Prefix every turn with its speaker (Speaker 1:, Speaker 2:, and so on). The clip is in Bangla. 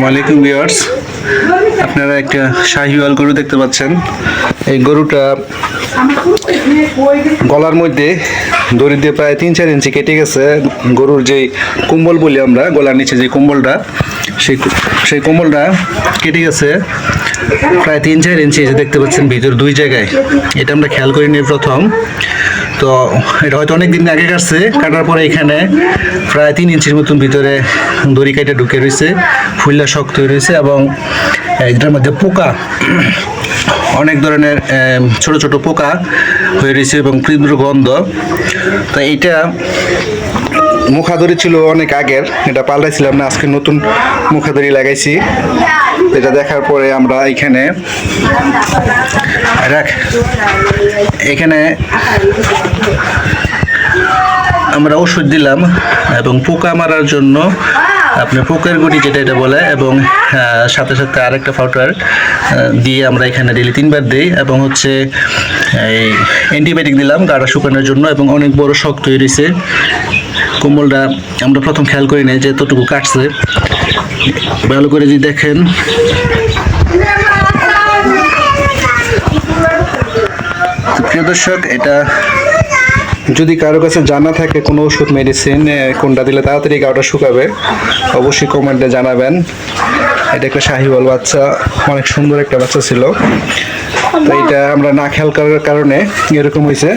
Speaker 1: আসসালামাইকুম ভিউয়ার্স। আপনারা একটা শাহিওয়াল গরু দেখতে পাচ্ছেন। এই গরুটা গলার মধ্যে দড়ি দিয়ে প্রায় তিন চার ইঞ্চি কেটে গেছে। গরুর যে কুম্বল বলি আমরা, গলার নিচে যে কুম্বলটা, সেই সেই কুম্বলটা কেটে গেছে। প্রায় তিন চার ইঞ্চি দেখতে পাচ্ছেন ভিতর দুই জায়গায়। এটা আমরা খেয়াল করিনি প্রথম। তো এটা হয়তো অনেক দিন আগে কাটছে, কাটার পরে এখানে প্রায় তিন ইঞ্চির মতন ভিতরে দড়ি কেটে ঢুকে রয়েছে ফুলটা শক্ত হয়ে রয়েছে এবং এটার মধ্যে পোকা, অনেক ধরনের ছোট ছোট পোকা হয়ে রয়েছে এবং তীব্র গন্ধ। তো এইটা মুখাদড়ি ছিল অনেক আগের, এটা পাল্টাইছিলাম না, আজকে নতুন মুখাদড়ি লাগাইছি। এটা দেখার পরে আমরা এখানে রাখ, এখানে আমরা ওষুধ দিলাম এবং পোকা মারার জন্য আপনার পোকের গুটি যেটা এটা বলে এবং সাথে সাথে আরেকটা পাউডার দিয়ে আমরা এখানে ডেলি তিনবার দিই এবং হচ্ছে এই অ্যান্টিবায়োটিক দিলাম গাড়া শুকানোর জন্য এবং অনেক বড় শক্ত হয়ে কোমলটা আমরা প্রথম খেয়াল করি না যে এতটুকু কাটছে। ভালো করে যদি দেখেন। প্রিয় দর্শক, এটা যদি কারও কাছে জানা থাকে কোনো ওষুধ মেডিসিন কোনটা দিলে তাড়াতাড়ি গাওটা শুকাবে, অবশ্যই কমেন্টে জানাবেন। এটা একটা শাহিওয়াল বাচ্চা, অনেক সুন্দর একটা বাচ্চা ছিল। তো এটা আমরা না খেয়াল করার কারণে এরকম হয়েছে।